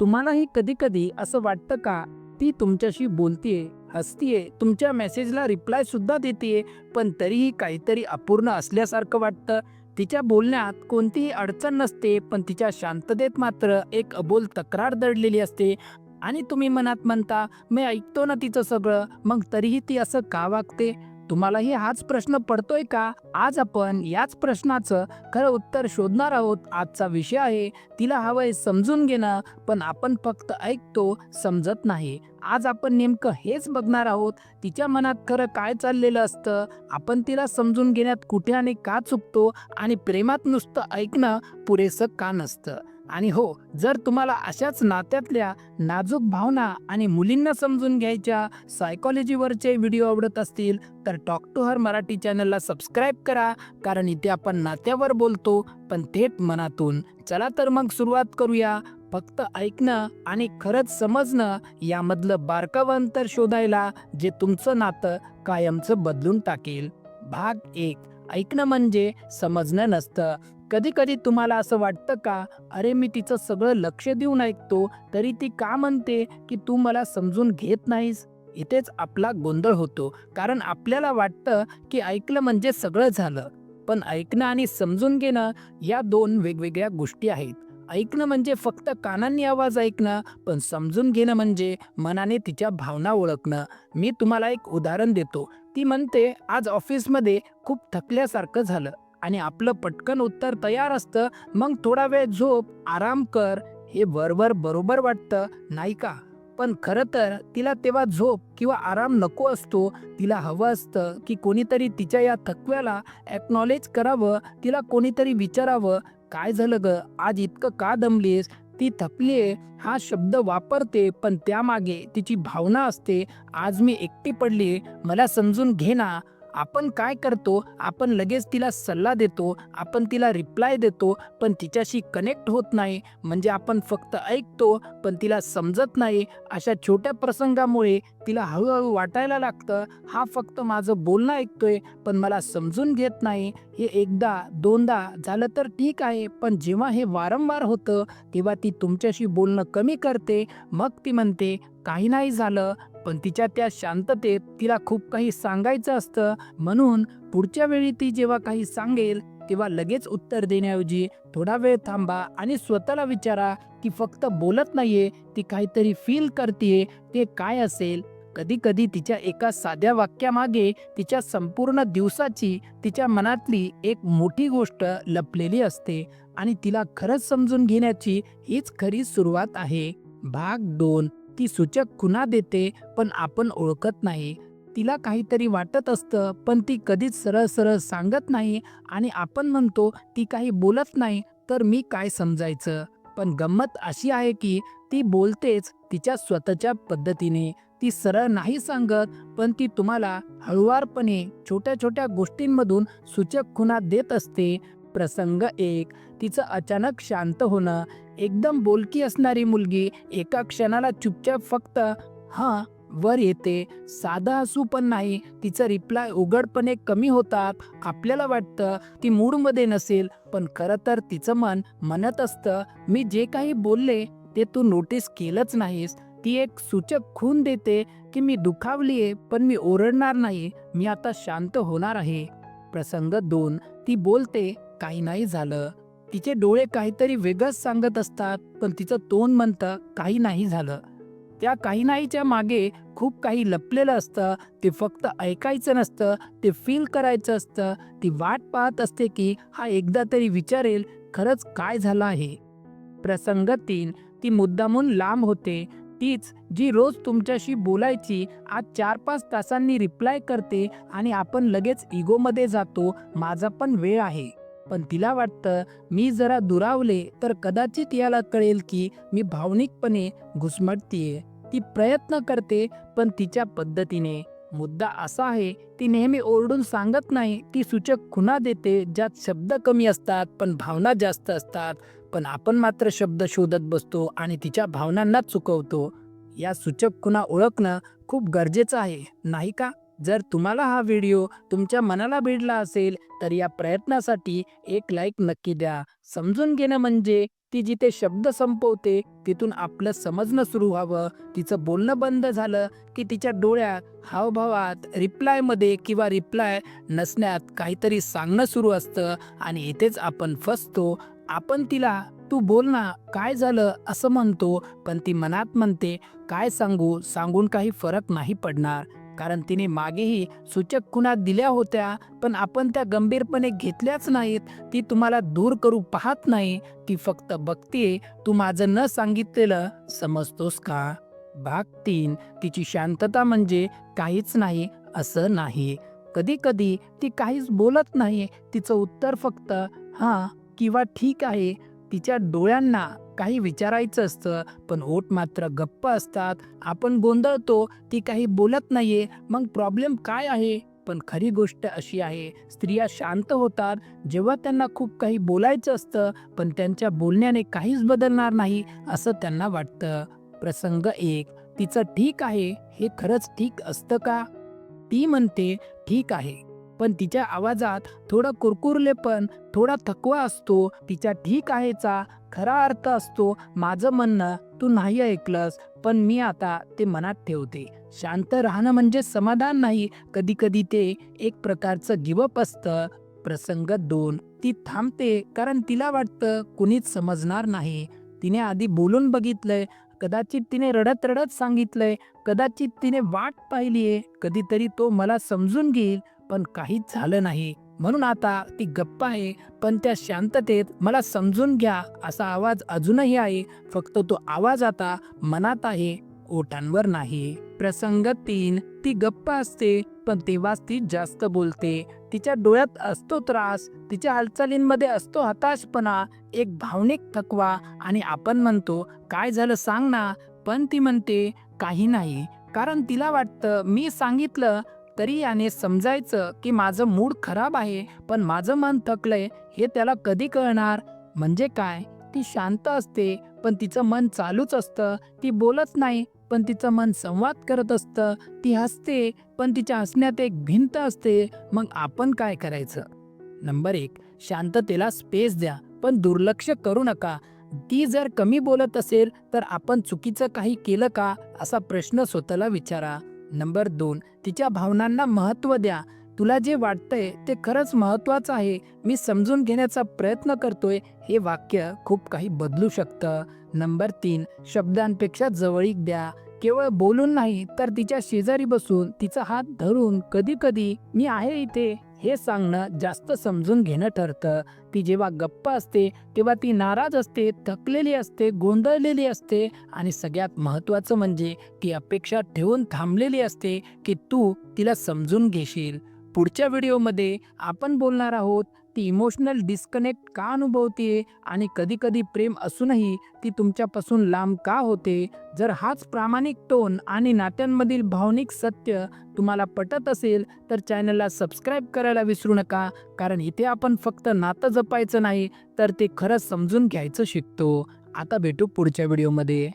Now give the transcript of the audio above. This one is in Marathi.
तुम्हालाही कधी कधी असं वाटतं का? ती तुमच्याशी बोलतीये हसतीये तुमच्या मेसेजला रिप्लाय सुद्धा देते पण तरीही काहीतरी अपूर्ण असल्यासारखं वाटतं. तिच्या बोलण्यात कोणतीही अडचण नसते पण तिच्या शांततेत मात्र एक अबोल तक्रार दडलेली असते. आणि तुम्ही मनात म्हणता मी ऐकतो ना तिचं सगळं. मग तरीही ती असं का वागते? तुम्हालाही हाच प्रश्न पडतोय का? आज आपण याच प्रश्नाचं खरं उत्तर शोधणार आहोत. आजचा विषय आहे तिला हवंय समजून घेणं पण आपण फक्त ऐकतो समजत नाही. आज आपण नेमकं हेच बघणार आहोत तिच्या मनात खरं काय चाललेलं असतं आपण तिला समजून घेण्यात कुठे आणि का चुकतो आणि प्रेमात नुसतं ऐकणं पुरेसं का नसतं? आणि हो जर तुम्हाला अशाच नात्यातल्या नाजूक भावना आणि मुलींना समजून घ्यायच्या सायकॉलॉजीवरचे व्हिडिओ आवडत असतील तर टॉक टू हर मराठी चॅनलला सबस्क्राईब करा कारण इथे आपण नात्यावर बोलतो पण थेट मनातून. चला तर मग सुरुवात करूया. फक्त ऐकणं आणि खरंच समजणं यामधलं बारकावं अंतर शोधायला जे तुमचं नातं कायमचं बदलून टाकेल. भाग एक. ऐकणं म्हणजे समजणं नसतं. कधी कधी तुम्हाला असं वाटतं का अरे मी तिचं सगळं लक्ष देऊन ऐकतो तरी ती का म्हणते की तू मला समजून घेत नाहीस? इथेच आपला गोंधळ होतो. कारण आपल्याला वाटतं की ऐकलं म्हणजे सगळं झालं. पण ऐकणं आणि समजून घेणं या दोन वेगवेगळ्या गोष्टी आहेत. ऐकणं म्हणजे फक्त कानांनी आवाज ऐकणं पण समजून घेणं म्हणजे मनाने तिच्या भावना ओळखणं. मी तुम्हाला एक उदाहरण देतो. ती म्हणते आज ऑफिसमध्ये खूप थकल्यासारखं झालं. आणि आपलं पटकन उत्तर तयार असतं मग थोडा वेळ झोप आराम कर हे वरवर बरोबर वाटतं नाही का? पण खरं तर तिला तेव्हा झोप किंवा आराम नको असतो तिला हवं असतं की कोणीतरी तिच्या या थकव्याला ॲक्नॉलेज करावं तिला कोणीतरी विचारावं काय झालं ग? आज इतकं का दमलीस? ती थकलीये हा शब्द वापरते पण त्यामागे तिची भावना असते आज मी एकटी पडली मला समजून घे ना आपण काय करतो आपण लगेच तिला सल्ला देतो आपण तिला रिप्लाय देतो पण तिच्याशी कनेक्ट होत नाही म्हणजे आपण फक्त ऐकतो पण तिला समजत नाही अशा छोट्या प्रसंगामुळे तिला हळूहळू वाटायला लागतं हा फक्त माझं बोलणं ऐकतोय पण मला समजून घेत नाही हे एकदा दोनदा झालं तर ठीक आहे पण जेव्हा हे वारंवार होतं तेव्हा ती तुमच्याशी बोलणं कमी करते मग ती म्हणते काही नाही झालं पण तिच्या त्या शांततेत तिला खूप काही सांगायचं असतं. म्हणून पुढच्या वेळी ती जेव्हा काही सांगेल तेव्हा लगेच उत्तर देण्याऐवजी थोडा वेळ थांबा आणि स्वतःला विचारा ती फक्त बोलत नाहीये ती काहीतरी फील करते ते काय असेल? कधी कधी तिच्या एका साध्या वाक्यामागे तिच्या संपूर्ण दिवसाची तिच्या मनातली एक मोठी गोष्ट लपलेली असते आणि तिला खरंच समजून घेण्याची हीच खरी सुरुवात आहे. भाग दोन. ती सूचक खुना देते पण आपण ओळखत नाही. तिला काहीतरी वाटत असतं पण ती कधीच सरळ सरळ सांगत नाही आणि आपण म्हणतो ती काही बोलत नाही तर मी काय समजायचं? पण गंमत अशी आहे की ती बोलतेच तिच्या स्वतःच्या पद्धतीने. ती सरळ नाही सांगत पण ती तुम्हाला हळुवारपणे छोट्या छोट्या गोष्टींमधून सूचक खुणा देत असते. प्रसंग एक. तिचं अचानक शांत होणं. एकदम बोलकी असणारी मुलगी एका क्षणाला चुपचाप फक्त हां वर येते. साधा असू पण नाही. तिचं रिप्लाय उघडपणे कमी होतात. आपल्याला वाटतं ती मूडमध्ये नसेल पण खरं तर तिचं मन म्हणत असतं मी जे काही बोलले ते तू नोटीस केलंच नाहीस. ती एक सूचक खून देते की मी दुखावली आहे पण मी ओरडणार नाही. मी आता शांत होणार आहे. प्रसंग दोन. ती बोलते काही नाही झालं. तिचे डोळे काहीतरी वेगळंच सांगत असतात पण तिचं तोंड म्हणतं काही नाही झालं. त्या काही नाहीच्या मागे खूप काही लपलेलं असतं ते फक्त ऐकायचं नसतं ते फील करायचं असतं. ती वाट पाहत असते की हा एकदा तरी विचारेल खरंच काय झालं आहे. प्रसंग तीन ती मुद्दामून लांब होते. तीच जी रोज तुमच्याशी बोलायची आज चार पाच तासांनी रिप्लाय करते आणि आपण लगेच इगोमध्ये जातो माझा पण वेळ आहे. पण तिला वाटतं मी जरा दुरावले तर कदाचित याला कळेल की मी भावनिकपणे घुसमटतीये. ती प्रयत्न करते पण तिच्या पद्धतीने. मुद्दा असा आहे ती नेहमी ओरडून सांगत नाही. ती सूचक खुणा देते ज्यात शब्द कमी असतात पण भावना जास्त असतात. पण आपण मात्र शब्द शोधत बसतो आणि तिच्या भावनांना चुकवतो. या सूचक खुणा ओळखणं खूप गरजेचं आहे नाही का? जर तुम्हाला हा व्हिडिओ तुमच्या मनाला भिडला असेल तर या प्रयत्नासाठी एक लाईक नक्की द्या. समजून घेणं म्हणजे ती जिथे शब्द संपवते तिथून आपलं समजणं सुरू व्हावं. तिचं बोलणं बंद झालं की तिच्या डोळ्यात हावभावात रिप्लायमध्ये किंवा रिप्लाय नसण्यात काहीतरी सांगणं सुरू असतं आणि इथेच आपण फसतो. आपण तिला तू बोल ना काय झालं? असं म्हणतो पण ती मनात म्हणते काय सांगू? सांगून काही फरक नाही पडणार. कारण तिने मागेही सूचक खुणा दिल्या होत्या पण आपण त्या गंभीरपणे घेतल्याच नाहीत. ती तुम्हाला दूर करू पाहत नाही ती फक्त बघतीये तू माझं न सांगितलेलं समजतोस का? भाग तीन. तिची शांतता म्हणजे काहीच नाही असं नाही. कधी कधी ती काहीच बोलत नाही तिचं उत्तर फक्त हां किंवा ठीक आहे तिच्या डोळ्यांना काही विचारायचं असतं पण ओठ मात्र गप्प असतात. आपण गोंधळतो ती काही बोलत नाहीये. मग प्रॉब्लेम काय आहे? पण खरी गोष्ट अशी आहे स्त्रिया शांत होतात. जेव्हा त्यांना खूप काही बोलायचं असतं पण त्यांच्या बोलण्याने काहीच बदलणार नाही असं त्यांना वाटतं. प्रसंग एक तिचं ठीक आहे हे खरंच ठीक असतं का? ती म्हणते ठीक आहे. पण तिच्या आवाजात थोडं कुरकुरलेपण थोडा थकवा असतो. तिच्या ठीक आहेचा खरा अर्थ असतो माझं म्हणणं तू नाही ऐकलंस पण मी आता ते मनात ठेवते. शांत राहणं म्हणजे समाधान नाही. कधी कधी ते एक प्रकारचं गिवअप असतं. प्रसंग दोन ती थांबते कारण तिला वाटतं कुणीच समजणार नाही. तिने आधी बोलून बघितलंय. कदाचित तिने रडत रडत सांगितलंय. कदाचित तिने वाट पाहिलीये. कधीतरी तो मला समजून घेईल. पण काहीच झालं नाही. म्हणून आता ती गप्प आहे पण त्या शांततेत मला समजून घ्या असा आवाज अजूनही आहे. फक्त तो आवाज आता मनात आहे ओठांवर नाही. प्रसंग तीन ती गप्प असते पण तेव्हाच ती जास्त बोलते. तिच्या डोळ्यात असतो त्रास तिच्या हालचालींमध्ये असतो हताशपणा एक भावनिक थकवा आणि आपण म्हणतो काय झालं सांग ना. पण ती म्हणते काही नाही. कारण तिला वाटतं मी सांगितलं तरी याने समजायचं की माझं मूड खराब आहे पण माझं मन थकलंय हे त्याला कधी कळणार? म्हणजे काय? ती शांत असते पण तिचं मन चालूच असतं. ती बोलत नाही पण तिचं मन संवाद करत असतं. ती हसते पण तिच्या हसण्यात एक भिंत असते. मग आपण काय करायचं? नंबर एक शांततेला स्पेस द्या पण दुर्लक्ष करू नका. ती जर कमी बोलत असेल तर आपण चुकीचं काही केलं का? असा प्रश्न स्वतःला विचारा. नंबर दोन तिच्या भावनांना महत्त्व द्या. तुला जे वाटतंय ते खरंच महत्त्वाचं आहे. मी समजून घेण्याचा प्रयत्न करतोय. हे वाक्य खूप काही बदलू शकतं. नंबर तीन शब्दांपेक्षा जवळीक द्या. केवळ बोलून नाही तर तिच्या शेजारी बसून तिचा हात धरून कधी कधी मी आहे इथे हे सांगणं जास्त समजून घेणं ठरतं. ती जेव्हा गप्प असते तेव्हा ती नाराज असते थकलेली असते गोंधळलेली असते आणि सगळ्यात महत्त्वाचं म्हणजे ती अपेक्षा ठेवून थांबलेली असते की तू तिला समजून घेशील. पुढच्या व्हिडिओमध्ये आपण बोलणार आहोत ती इमोशनल डिस्कनेक्ट का अनुभवते आणि कधीकधी प्रेम असूनही ती तुमच्यापासून लांब का होते? जर हाच प्रामाणिक टोन आणि नात्यांमधील भावनिक सत्य तुम्हाला पटत असेल तर चॅनलला सबस्क्राईब करायला विसरू नका. कारण इथे आपण फक्त नातं जपायचं नाही तर ते खरंच समजून घ्यायचं शिकतो. आता भेटू पुढच्या व्हिडिओमध्ये.